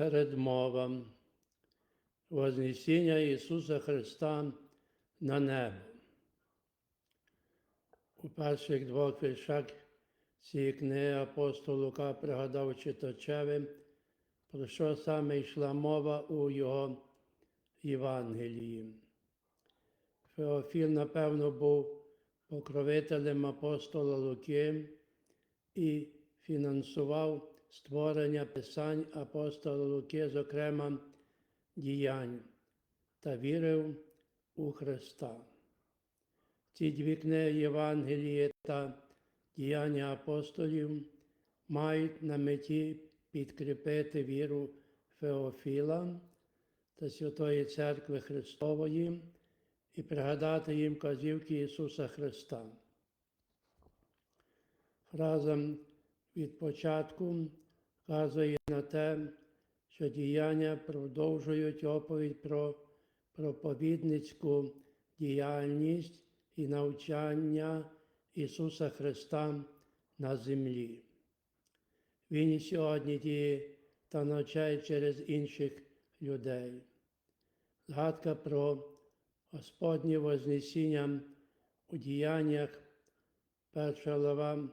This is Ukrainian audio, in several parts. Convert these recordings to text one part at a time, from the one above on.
передмова Вознесіння Ісуса Христа на небо. У перших двох віршах цієї книги апостол Лука пригадав читачеві, про що саме йшла мова у його Євангелії. Феофіл, напевно, був покровителем апостола Луки і фінансував створення писань апостола Луки, зокрема діянь, та вірив у Христа. Ці дві книги Євангелії та діяння апостолів мають на меті підкріпити віру Феофіла та Святої Церкви Христової і пригадати їм казівки Ісуса Христа. Фраза від початку вказує на те, що діяння продовжують оповідь про проповідницьку діяльність і навчання Ісуса Христа на землі. Він і сьогодні діє та навчає через інших людей. Згадка про Господнє Вознесіння у діяннях, перша глава,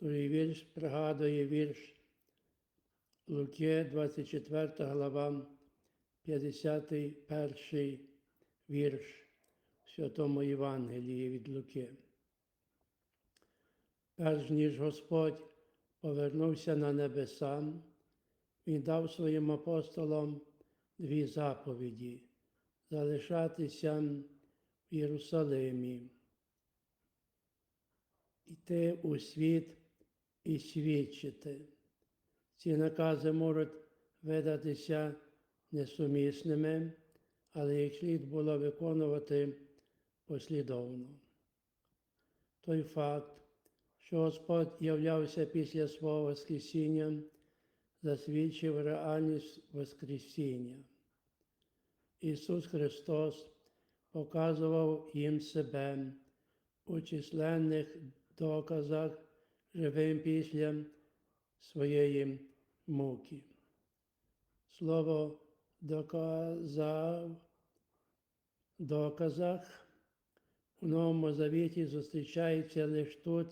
другий вірш пригадує вірш Луки, 24 глава, 51 вірш в Святому Євангелії від Луки. Перш ніж Господь повернувся на небеса, Він дав своїм апостолам дві заповіді залишатися в Єрусалимі, йти у світ і свідчити. Ці накази можуть видатися несумісними, але їх слід було виконувати послідовно. Той факт, що Господь являвся після свого Воскресіння, засвідчив реальність Воскресіння. Ісус Христос показував їм себе у численних доказах живим після своєї муки. Слово доказав доказах у Новому Завіті зустрічається лише тут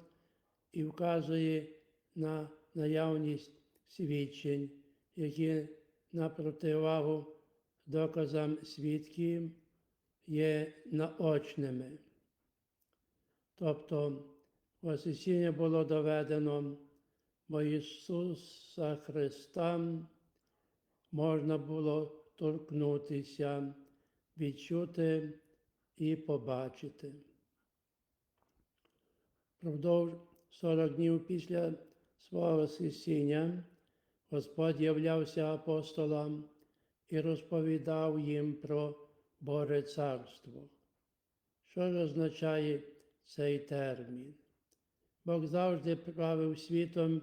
і вказує на наявність свідчень, які на противагу доказам свідків є наочними. Тобто Воскресіння було доведено, бо Ісуса Христа можна було торкнутися, відчути і побачити. Продовж 40 днів після свого Воскресіння Господь являвся апостолам і розповідав їм про Боже Царство. Що ж означає цей термін? Бог завжди правив світом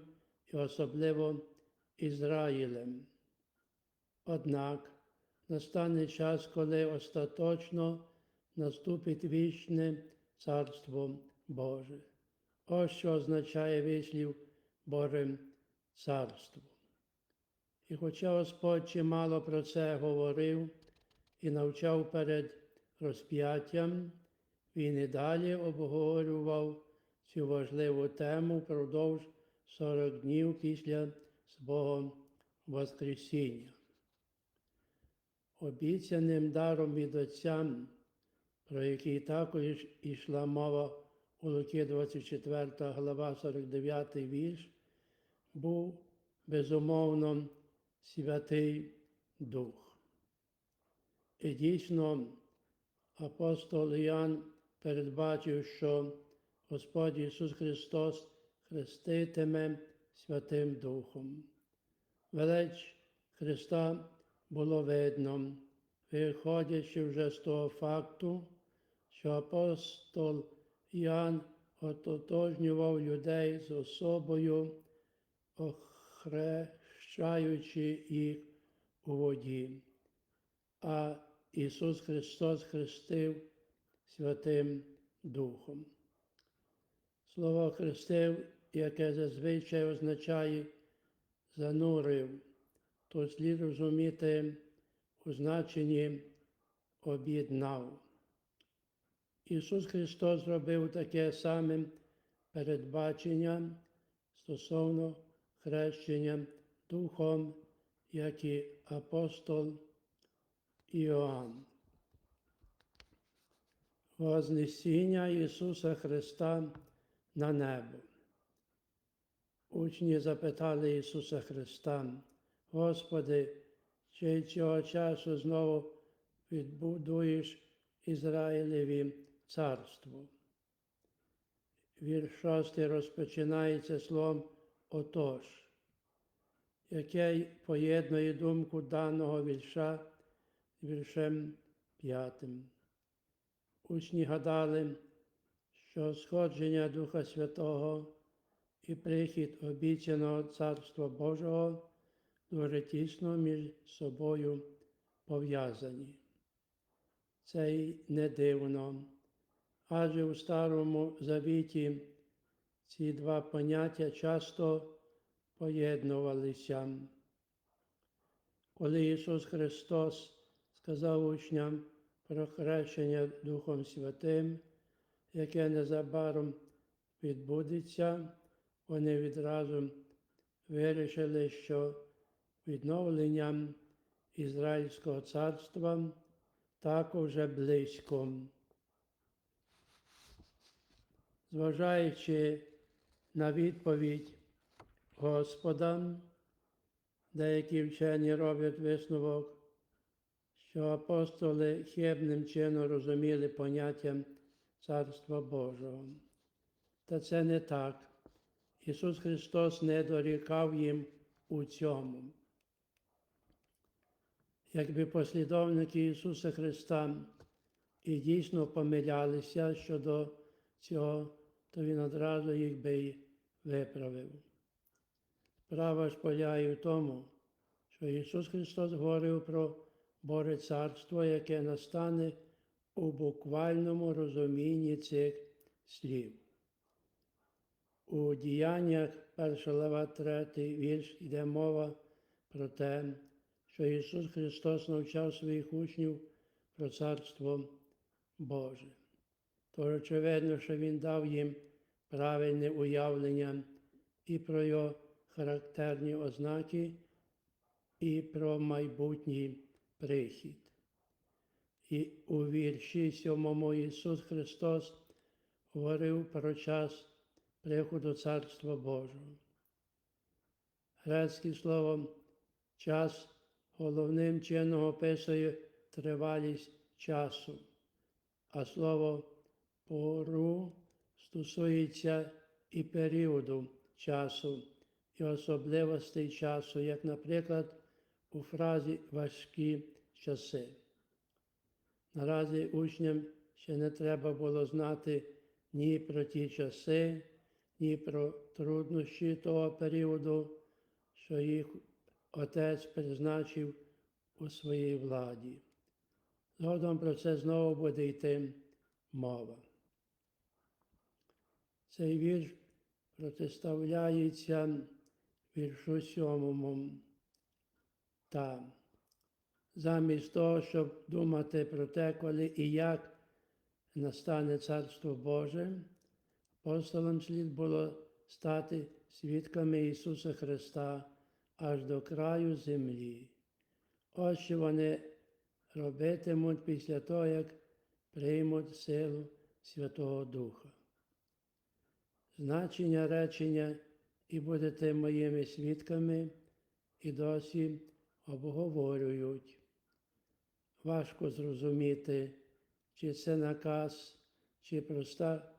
особливо Ізраїлем. Однак настане час, коли остаточно наступить вічне Царство Боже. Ось що означає вислів Боже Царство. І хоча Господь чимало про це говорив і навчав перед розп'яттям, він і далі обговорював цю важливу тему впродовж 40 днів після свого Воскресіння. Обіцяним даром від Отця, про який також ішла мова у Луки 24 глава 49 вірш, був безумовно Святий Дух. І дійсно апостол Іоанн передбачив, що Господь Ісус Христос хреститиме Святим Духом. Велич Христа було видно, виходячи вже з того факту, що апостол Іоанн ототожнював людей з особою, охрещаючи їх у воді, а Ісус Христос хрестив Святим Духом. Слово хрестив, яке зазвичай означає занурив, то слід розуміти у значенні об'єднав. Ісус Христос зробив таке саме передбачення стосовно хрещення Духом, як і апостол Іоанн. Вознесіння Ісуса Христа на небо. Учні запитали Ісуса Христа, Господи, чи цього часу знову відбудуєш Ізраїлеві царство? Вірш 6 розпочинається словом отож, яке поєднує думку даного вірша віршем 5. Учні гадали, що сходження Духа Святого і прихід обіцяного Царства Божого дуже тісно між собою пов'язані. Це й не дивно, адже у Старому Завіті ці два поняття часто поєднувалися. Коли Ісус Христос сказав учням про хрещення Духом Святим, яке незабаром відбудеться, вони відразу вирішили, що відновленням Ізраїльського царства також вже близько. Зважаючи на відповідь Господа, деякі вчені роблять висновок, що апостоли хибним чином розуміли поняття Царства Божого. Та це не так. Ісус Христос не дорікав їм у цьому. Якби послідовники Ісуса Христа і дійсно помилялися щодо цього, то Він одразу їх би й виправив. Справа ж полягає в тому, що Ісус Христос говорив про Боже Царство, яке настане у буквальному розумінні цих слів. У діяннях 1 глава 3 вірш йде мова про те, що Ісус Христос навчав своїх учнів про Царство Боже. Тож очевидно, що Він дав їм правильне уявлення і про його характерні ознаки, і про майбутній прихід. І у вірші сьомому Ісус Христос говорив про час приходу Царства Божого. Грецьке слово час головним чином описує тривалість часу, а слово пору стосується і періоду часу, і особливостей часу, як, наприклад, у фразі важкі часи. Наразі учням ще не треба було знати ні про ті часи, ні про труднощі того періоду, що їх Отець призначив у своїй владі. Згодом про це знову буде йти мова. Цей вірш протиставляється віршу сьомому. Та замість того, щоб думати про те, коли і як настане Царство Боже, апостолам слід було стати свідками Ісуса Христа аж до краю землі. Ось що вони робитимуть після того, як приймуть силу Святого Духа. Значення речення і будете моїми свідками і досі обговорюють. Важко зрозуміти, чи це наказ, чи проста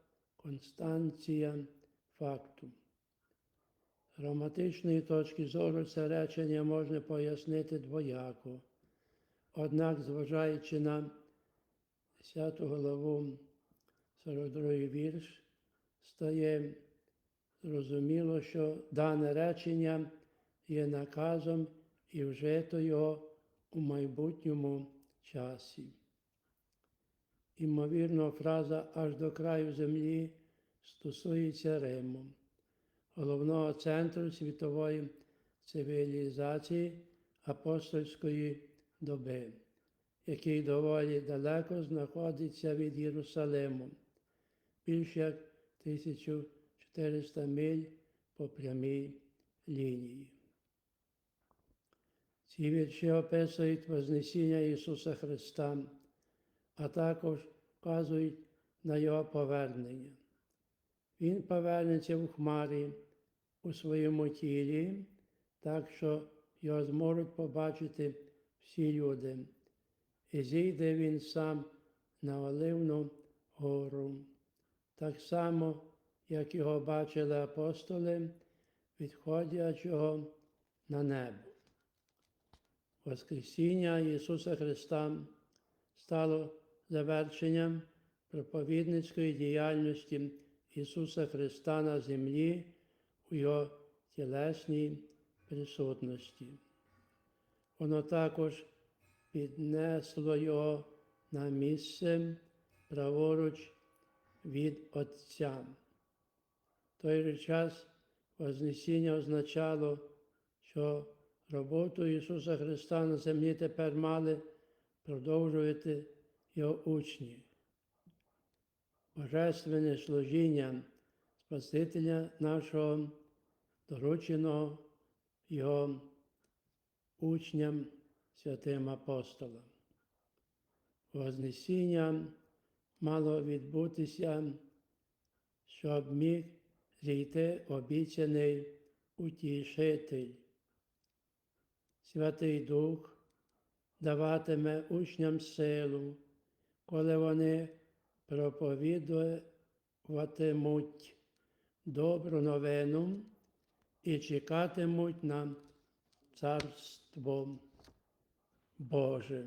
констанція факту. З граматичної точки зору це речення можна пояснити двояко. Однак, зважаючи на 10 главу 42 вірш, стає зрозуміло, що дане речення є наказом і вжито його у майбутньому часі. Імовірно, фраза аж до краю землі стосується Риму, головного центру світової цивілізації, апостольської доби, який доволі далеко знаходиться від Єрусалиму, більш як 1400 миль по прямій лінії. Ці вірші описують Вознесіння Ісуса Христа, а також вказують на Його повернення. Він повернеться в хмарі у своєму тілі, так що його зможуть побачити всі люди. І зійде він сам на Оливну гору, так само, як його бачили апостоли, відходячого на небо. Воскресіння Ісуса Христа стало завершенням проповідницької діяльності Ісуса Христа на землі у Його тілесній присутності. Воно також піднесло Його на місце праворуч від Отця. В той же час Вознесіння означало, що роботу Ісуса Христа на землі тепер мали продовжувати Його учні. Божественне служіння Спасителя нашого, дорученого Його учням, святим апостолам. Вознесіння мало відбутися, щоб міг зійти обіцяний утішитель. Святий Дух даватиме учням силу, коли вони проповідуватимуть добру новину і чекатимуть на Царство Боже.